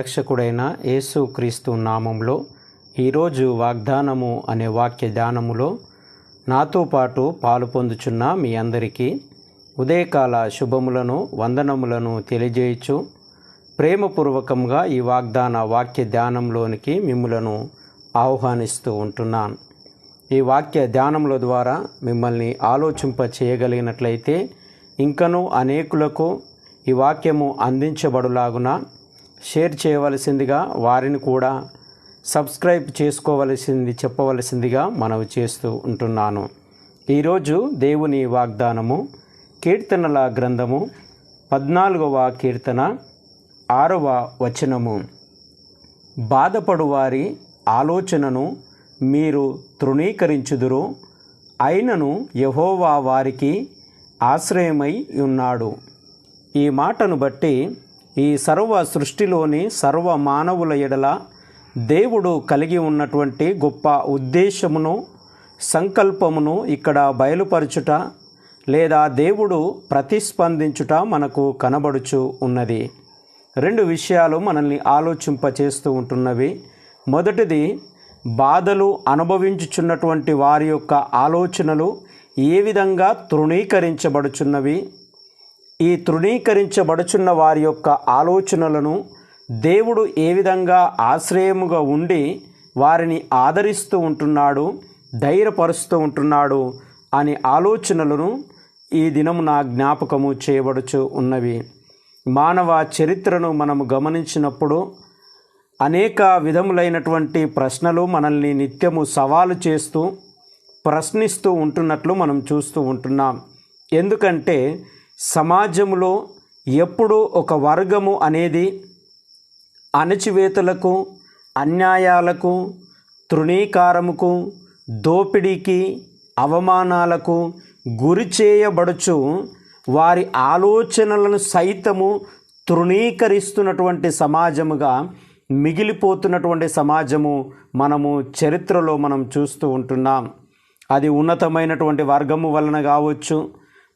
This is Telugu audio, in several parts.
రక్షకుడైన యేసు క్రీస్తు నామంలో ఈరోజు వాగ్దానము అనే వాక్య ధ్యానములో నాతో పాటు పాలు పొందుచున్న మీ అందరికీ ఉదయకాల శుభములను వందనములను తెలియజేయచ్చు ప్రేమపూర్వకంగా ఈ వాగ్దాన వాక్య ధ్యానంలోనికి మిమ్మలను ఆహ్వానిస్తూ ఉంటున్నాను. ఈ వాక్య ధ్యానముల ద్వారా మిమ్మల్ని ఆలోచింప చేయగలిగినట్లయితే ఇంకనూ అనేకులకు ఈ వాక్యము అందించబడులాగున షేర్ చేయవలసిందిగా వారిని కూడా సబ్స్క్రైబ్ చేసుకోవలసింది చెప్పవలసిందిగా మనవి చేస్తూ ఉంటున్నాను. ఈరోజు దేవుని వాగ్దానము కీర్తనల గ్రంథము పద్నాలుగవ కీర్తన ఆరవ వచనము. బాధపడు వారి ఆలోచనను మీరు తృణీకరించుదురు అయినను యహోవా వారికి ఆశ్రయమై ఉన్నాడు. ఈ మాటను బట్టి ఈ సర్వ సృష్టిలోని సర్వ మానవుల ఎడల దేవుడు కలిగి ఉన్నటువంటి గొప్ప ఉద్దేశమును సంకల్పమును ఇక్కడ బయలుపరచుట లేదా దేవుడు ప్రతిస్పందించుట మనకు కనబడుచు ఉన్నది. రెండు విషయాలు మనల్ని ఆలోచింపచేస్తూ ఉంటున్నవి. మొదటిది బాధలు అనుభవించుచున్నటువంటి వారి యొక్క ఆలోచనలు ఏ విధంగా తృణీకరించబడుచున్నవి? ఈ తృణీకరించబడుచున్న వారి యొక్క ఆలోచనలను దేవుడు ఏ విధంగా ఆశ్రయముగా ఉండి వారిని ఆదరిస్తూ ఉంటున్నాడు ధైర్యపరుస్తూ ఉంటున్నాడు అనే ఆలోచనలను ఈ దినము నా జ్ఞాపకము చేయబడుచు ఉన్నవి. మానవ చరిత్రను మనము గమనించినప్పుడు అనేక విధములైనటువంటి ప్రశ్నలు మనల్ని నిత్యము సవాలు చేస్తూ ప్రశ్నిస్తూ ఉంటున్నట్లు మనం చూస్తూ ఉంటున్నాం. ఎందుకంటే సమాజంలో ఎప్పుడూ ఒక వర్గము అనేది అణచివేతలకు అన్యాయాలకు తృణీకారముకు దోపిడీకి అవమానాలకు గురి చేయబడుచు వారి ఆలోచనలను సైతము తృణీకరిస్తున్నటువంటి సమాజముగా మిగిలిపోతున్నటువంటి సమాజము మనము చరిత్రలో మనం చూస్తూ ఉంటున్నాం. అది ఉన్నతమైనటువంటి వర్గము వలన కావచ్చు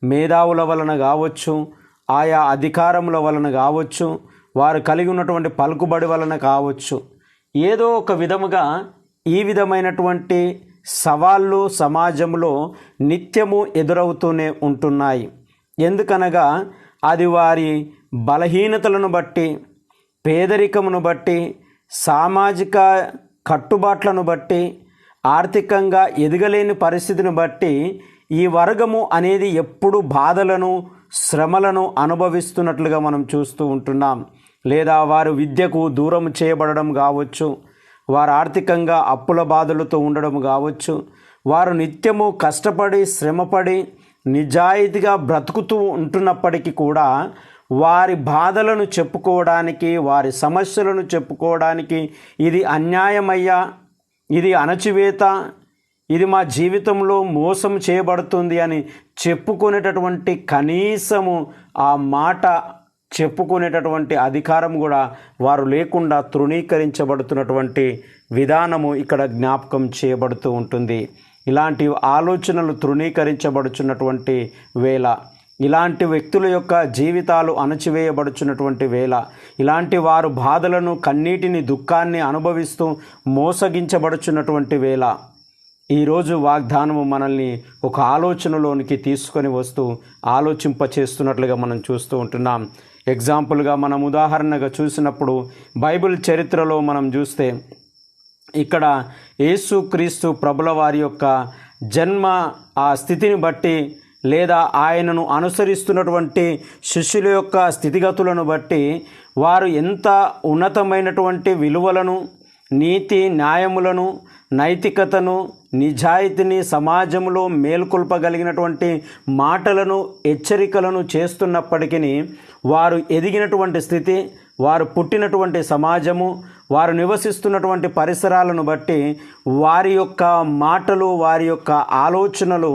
మేధావుల వలన కావచ్చు ఆయా అధికారముల వలన కావచ్చు వారు కలిగి ఉన్నటువంటి పలుకుబడి వలన కావచ్చు. ఏదో ఒక విధముగా ఈ విధమైనటువంటి సవాళ్ళు సమాజంలో నిత్యము ఎదురవుతూనే ఉంటున్నాయి. ఎందుకనగా అది వారి బలహీనతలను బట్టి పేదరికమును బట్టి సామాజిక కట్టుబాట్లను బట్టి ఆర్థికంగా ఎదగలేని పరిస్థితిని బట్టి ఈ వర్గము అనేది ఎప్పుడు బాధలను శ్రమలను అనుభవిస్తున్నట్లుగా మనం చూస్తూ ఉంటున్నాం. లేదా వారు విద్యకు దూరం చేయబడడం కావచ్చు వారు ఆర్థికంగా అప్పుల బాధలతో ఉండడం కావచ్చు వారు నిత్యము కష్టపడి శ్రమపడి నిజాయితీగా బ్రతుకుతూ ఉంటున్నప్పటికీ కూడా వారి బాధలను చెప్పుకోవడానికి వారి సమస్యలను చెప్పుకోవడానికి ఇది అన్యాయమయ్యా ఇది అణచివేత ఇది మా జీవితంలో మోసం చేయబడుతుంది అని చెప్పుకునేటటువంటి కనీసము ఆ మాట చెప్పుకునేటటువంటి అధికారం కూడా వారు లేకుండా తృణీకరించబడుతున్నటువంటి విధానము ఇక్కడ జ్ఞాపకం చేయబడుతూ ఉంటుంది. ఇలాంటి ఆలోచనలు తృణీకరించబడుచున్నటువంటి వేళ ఇలాంటి వ్యక్తుల యొక్క జీవితాలు అణచివేయబడుచున్నటువంటి వేళ ఇలాంటి వారు బాధలను కన్నీటిని దుఃఖాన్ని అనుభవిస్తూ మోసగించబడుచున్నటువంటి వేళ ఈరోజు వాగ్దానము మనల్ని ఒక ఆలోచనలోనికి తీసుకొని వస్తూ ఆలోచింప చేస్తున్నట్లుగా మనం చూస్తూ ఉంటున్నాం. ఎగ్జాంపుల్గా మనం ఉదాహరణగా చూసినప్పుడు బైబిల్ చరిత్రలో మనం చూస్తే ఇక్కడ యేసు క్రీస్తు ప్రభుల వారి యొక్క జన్మ ఆ స్థితిని బట్టి లేదా ఆయనను అనుసరిస్తున్నటువంటి శిష్యుల యొక్క స్థితిగతులను బట్టి వారు ఎంత ఉన్నతమైనటువంటి విలువలను నీతి న్యాయములను నైతికతను నిజాయితీని సమాజంలో మేల్కొల్పగలిగినటువంటి మాటలను హెచ్చరికలను చేస్తున్నప్పటికీ వారు ఎదిగినటువంటి స్థితి వారు పుట్టినటువంటి సమాజము వారు నివసిస్తున్నటువంటి పరిసరాలను బట్టి వారి యొక్క మాటలు వారి యొక్క ఆలోచనలు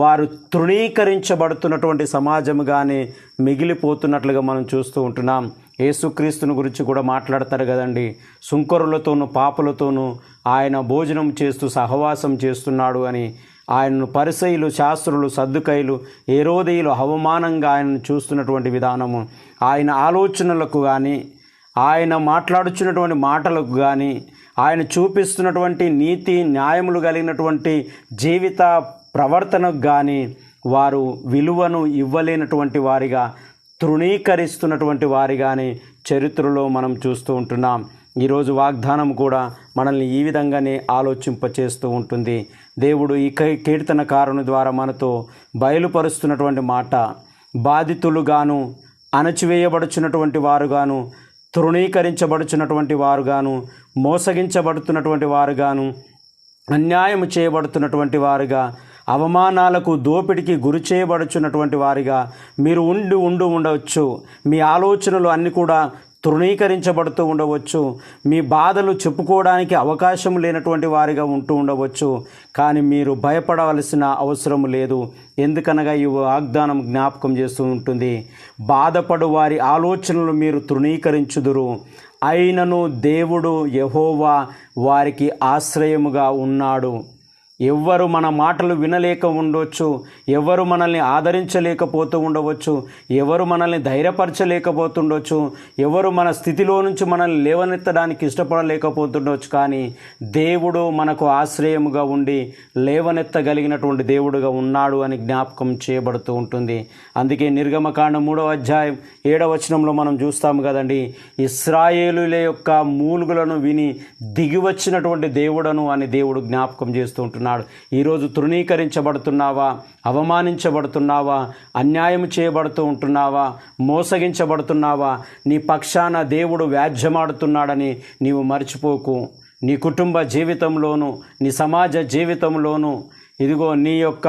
వారు తృణీకరించబడుతున్నటువంటి సమాజముగానే మిగిలిపోతున్నట్లుగా మనం చూస్తూ ఉంటున్నాం. యేసుక్రీస్తుని గురించి కూడా మాట్లాడతారు కదండి. సుంకరులతోనూ పాపులతోనూ ఆయన భోజనం చేస్తూ సహవాసం చేస్తున్నాడు అని ఆయనను పరిసయులు శాస్త్రులు సర్దుకైలు ఏరోదయులు అవమానంగా ఆయనను చూస్తున్నటువంటి విధానము. ఆయన ఆలోచనలకు కానీ ఆయన మాట్లాడుచున్నటువంటి మాటలకు కానీ ఆయన చూపిస్తున్నటువంటి నీతి న్యాయములు కలిగినటువంటి జీవిత ప్రవర్తనకు కానీ వారు విలువను ఇవ్వలేనటువంటి వారిగా తృణీకరిస్తున్నటువంటి వారిగానే చరిత్రలో మనం చూస్తూ ఉంటున్నాం. ఈరోజు వాగ్దానం కూడా మనల్ని ఈ విధంగానే ఆలోచింపచేస్తూ ఉంటుంది. దేవుడు ఈ కీర్తన కీర్తనకారుని ద్వారా మనతో బయలుపరుస్తున్నటువంటి మాట బాధితులుగాను అణచివేయబడుచున్నటువంటి వారుగాను తృణీకరించబడుచున్నటువంటి వారుగాను మోసగించబడుతున్నటువంటి వారుగాను అన్యాయం చేయబడుతున్నటువంటి వారుగా అవమానాలకు దోపిడికి గురి చేయబడుచున్నటువంటి వారిగా మీరు ఉండి ఉండి ఉండవచ్చు. మీ ఆలోచనలు అన్నీ కూడా తృణీకరించబడుతూ ఉండవచ్చు. మీ బాధలు చెప్పుకోవడానికి అవకాశం లేనటువంటి వారిగా ఉంటూ ఉండవచ్చు. కానీ మీరు భయపడవలసిన అవసరం లేదు. ఎందుకనగా ఈ వాగ్దానం జ్ఞాపకం చేస్తూ ఉంటుంది. బాధపడు వారి ఆలోచనలు మీరు తృణీకరించుదురు. అయినను దేవుడు యహోవా వారికి ఆశ్రయముగా ఉన్నాడు. ఎవ్వరు మన మాటలు వినలేక ఉండవచ్చు ఎవరు మనల్ని ఆదరించలేకపోతూ ఉండవచ్చు ఎవరు మనల్ని ధైర్యపరచలేకపోతుండొచ్చు ఎవరు మన స్థితిలో నుంచి మనల్ని లేవనెత్తడానికి ఇష్టపడలేకపోతుండొచ్చు కానీ దేవుడు మనకు ఆశ్రయముగా ఉండి లేవనెత్తగలిగినటువంటి దేవుడుగా ఉన్నాడు అని జ్ఞాపకం చేయబడుతూ ఉంటుంది. అందుకే నిర్గమకాండ మూడవ అధ్యాయం ఏడవ వచనంలో మనం చూస్తాము కదండి ఇస్రాయేలుల యొక్క మూలుగులను విని దిగివచ్చినటువంటి దేవుడను అని దేవుడు జ్ఞాపకం చేస్తూ ఉంటున్నాడు ఈరోజు తృణీకరించబడుతున్నావా? అవమానించబడుతున్నావా? అన్యాయం చేయబడుతూ ఉంటున్నావా? మోసగించబడుతున్నావా? నీ పక్షాన దేవుడు వ్యాజ్యమాడుతున్నాడని నీవు మర్చిపోకు. నీ కుటుంబ జీవితంలోను నీ సమాజ జీవితంలోను ఇదిగో నీ యొక్క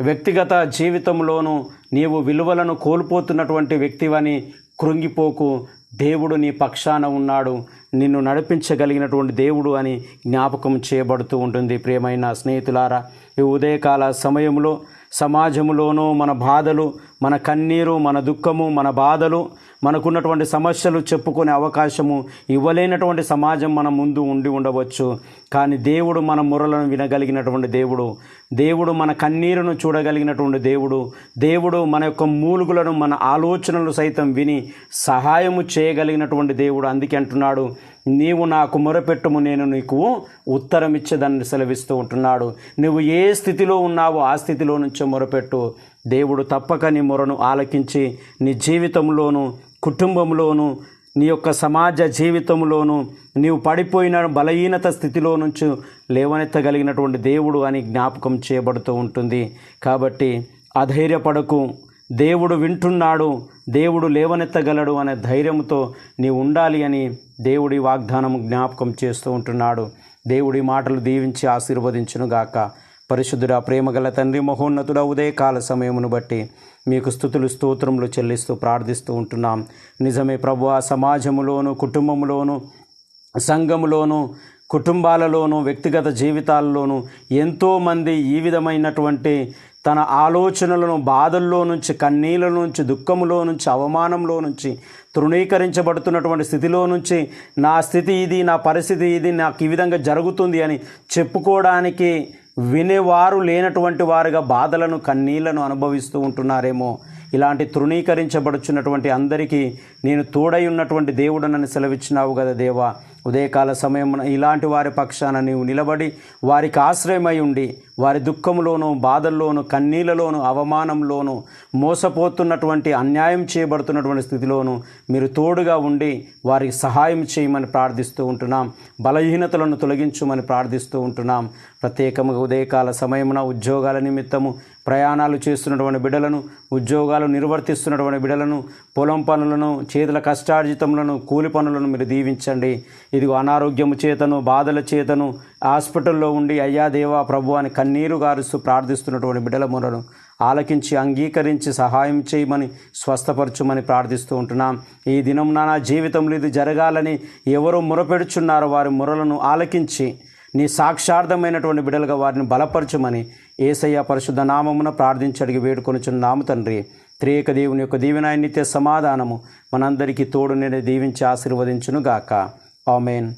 వ్యక్తిగత జీవితంలోనూ నీవు విలువలను కోల్పోతున్నటువంటి వ్యక్తివని కృంగిపోకు. దేవుడు నీ పక్షాన ఉన్నాడు. నిన్ను నడిపించగలిగినటువంటి దేవుడు అని జ్ఞాపకం చేయబడుతూ ఉంటుంది. ప్రియమైన స్నేహితులారా ఈ ఉదయకాల సమయంలో సమాజంలోనూ మన బాధలు మన కన్నీరు మన దుఃఖము మన బాధలు మనకున్నటువంటి సమస్యలు చెప్పుకునే అవకాశము ఇవ్వలేనటువంటి సమాజం మన ముందు ఉండి ఉండవచ్చు. కానీ దేవుడు మన మురలను వినగలిగినటువంటి దేవుడు దేవుడు మన కన్నీరును చూడగలిగినటువంటి దేవుడు దేవుడు మన యొక్క మూలుగులను మన ఆలోచనలు సైతం విని సహాయము చేయగలిగినటువంటి దేవుడు అందుకే అంటున్నాడు నీవు నాకు మొరపెట్టుము నేను నీకు ఉత్తరం ఇచ్చేదాన్ని సెలవిస్తూ ఉంటున్నాడు. నువ్వు ఏ స్థితిలో ఉన్నావో ఆ స్థితిలో నుంచో మొరపెట్టు. దేవుడు తప్పక నీ మొరను ఆలకించి నీ జీవితంలోనూ కుటుంబంలోనూ నీ యొక్క సమాజ జీవితంలోనూ నీవు పడిపోయిన బలహీనత స్థితిలో నుంచి లేవనెత్తగలిగినటువంటి దేవుడు అని జ్ఞాపకం చేయబడుతూ ఉంటుంది. కాబట్టి అధైర్యపడకు. దేవుడు వింటున్నాడు దేవుడు లేవనెత్తగలడు అనే ధైర్యంతో నీవు ఉండాలి అని దేవుడి వాగ్దానం జ్ఞాపకం చేస్తూ ఉంటున్నాడు. దేవుడి మాటలు దీవించి ఆశీర్వదించును గాక పరిశుద్ధుడ ప్రేమగల తండ్రి మహోన్నతుడ ఉదయకాల సమయమును బట్టి మీకు స్థుతులు స్తోత్రములు చెల్లిస్తూ ప్రార్థిస్తూ ఉంటున్నాం. నిజమే ప్రభు ఆ సమాజములోను కుటుంబములోను సంఘములోను కుటుంబాలలోను వ్యక్తిగత జీవితాల్లోనూ ఎంతోమంది ఈ విధమైనటువంటి తన ఆలోచనలను బాధల్లో నుంచి కన్నీళ్ళ నుంచి దుఃఖములో నుంచి అవమానంలో నుంచి తృణీకరించబడుతున్నటువంటి స్థితిలో నుంచి నా స్థితి ఇది నా పరిస్థితి ఇది నాకు ఈ విధంగా జరుగుతుంది అని చెప్పుకోవడానికి వినేవారు లేనటువంటి వారుగా బాధలను కన్నీళ్ళను అనుభవిస్తూ ఉంటున్నారేమో. ఇలాంటి తృణీకరించబడుచున్నటువంటి అందరికీ నేను తోడై ఉన్నటువంటి దేవుడనని సెలవిచ్చినావు కదా దేవా. ఉదయకాల సమయమున ఇలాంటి వారి పక్షాన నీవు నిలబడి వారికి ఆశ్రయమై ఉండి వారి దుఃఖంలోనూ బాధల్లోనూ కన్నీళ్ళలోనూ అవమానంలోనూ మోసపోతున్నటువంటి అన్యాయం చేయబడుతున్నటువంటి స్థితిలోనూ మీరు తోడుగా ఉండి వారికి సహాయం చేయమని ప్రార్థిస్తూ ఉంటున్నాం. బలహీనతలను తొలగించమని ప్రార్థిస్తూ ఉంటున్నాం. ప్రత్యేకంగా ఉదయకాల సమయమున ఉద్యోగాల నిమిత్తము ప్రయాణాలు చేస్తున్నటువంటి బిడ్డలను ఉద్యోగాలు నిర్వర్తిస్తున్నటువంటి బిడ్డలను పొలం పనులను చేతుల కష్టార్జితములను కూలి పనులను మీరు దీవించండి. ఇదిగో అనారోగ్యము చేతను బాధల చేతను హాస్పిటల్లో ఉండి అయ్యా దేవా ప్రభు అని కన్నీరు గారుస్తూ ప్రార్థిస్తున్నటువంటి బిడ్డల మొరను ఆలకించి అంగీకరించి సహాయం చేయమని స్వస్థపరచుమని ప్రార్థిస్తూ ఉంటున్నాం. ఈ దినం నా జీవితంలో ఇది జరగాలని ఎవరు మొరపెడుచున్నారో వారి మొరలను ఆలకించి నీ సాక్షార్థమైనటువంటి బిడలుగా వారిని బలపరచుమని ఏసయ్య పరిశుద్ధ నామమున ప్రార్థించడిగి వేడుకొనుచున్నాము తండ్రి. త్రేక దేవుని యొక్క దీవెన నిత్య సమాధానము మనందరికీ తోడు నేను దీవించి ఆశీర్వదించును గాక ఆమెన్.